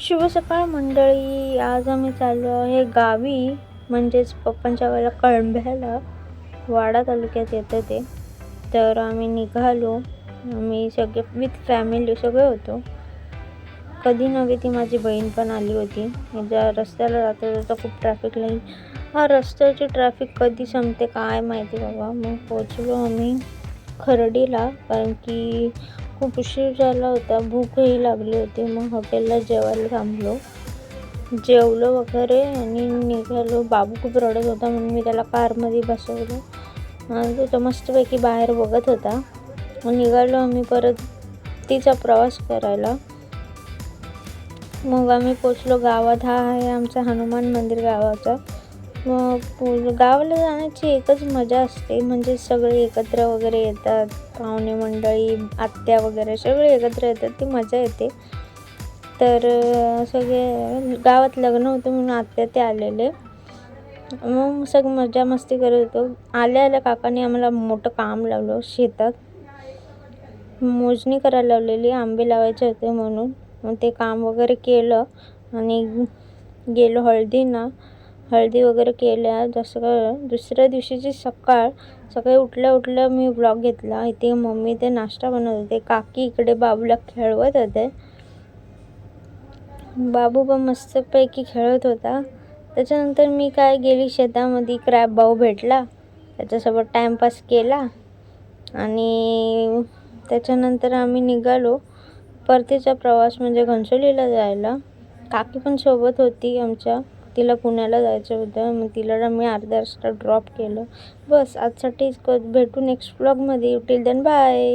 शुभ सकाळ मंडळी आज आम्ही चाललो आहे गावी म्हणजेच पप्पांच्या वेळेला कळंब्याला. वाडा तालुक्यात येतं ते. तर आम्ही निघालो. आम्ही सगळे विथ फॅमिली सगळे होतो. कधी नव्हे ती माझी बहीण पण आली होती. ज्या रस्त्याला जाता जाता खूप ट्रॅफिक लाईन हा रस्त्याची ट्रॅफिक कधी संपते काय माहिती बाबा. मग पोचलो आम्ही खर्डीला कारण की खूप उशीर झाला होता. भूकही लागली होती. मग हॉटेलला जेवायला थांबलो. जेवलो वगैरे आणि निघालो. बाबू खूप रडत होता म्हणून मी त्याला कारमध्ये बसवलं. आणि तो मस्तपैकी बाहेर बघत होता. मग निघालो आम्ही परत तिचा प्रवास करायला. मग आम्ही पोचलो गावात. हा आहे आमचा हनुमान मंदिर गावाचा. गावाला जाण्याची एकच मजा असते. म्हणजे सगळे एकत्र वगैरे येतात. पाहुणे मंडळी आत्या वगैरे सगळे एकत्र येतात. ती मजा येते. तर सगळे गावात लग्न होतं म्हणून आत्या ते आलेले. मग सगळं मजा मस्ती करत होतो. आल्या आल्या काकाने आम्हाला मोठं काम लावलं शेतात. मोजणी करायला लावलेली आंबे लावायचे होते म्हणून. मग ते काम वगैरे केलं आणि गेलो हळदीना. हळदी वगैरे केल्या. जसं दुसऱ्या दिवशीची सकाळ सकाळी उठल्या उठल्या मी ब्लॉग घेतला. इथे मम्मी ते नाश्ता बनवत होते. काकी इकडे बाबूला खेळवत होते. बाबू पण मस्तपैकी खेळत होता. त्याच्यानंतर मी काय गेली शेतामध्ये क्रॅब भाऊ भेटला. त्याच्यासोबत टाईमपास केला. आणि त्याच्यानंतर आम्ही निघालो. परतीचा प्रवास म्हणजे घनसोलीला जायला. काकी पण सोबत होती आमच्या. तिला पुण्याला जायचं होतं. मग तिला मी अर्ध्या ड्रॉप केलं. बस आजसाठी भेटू नेक्स्ट ब्लॉगमध्ये टिल देन बाय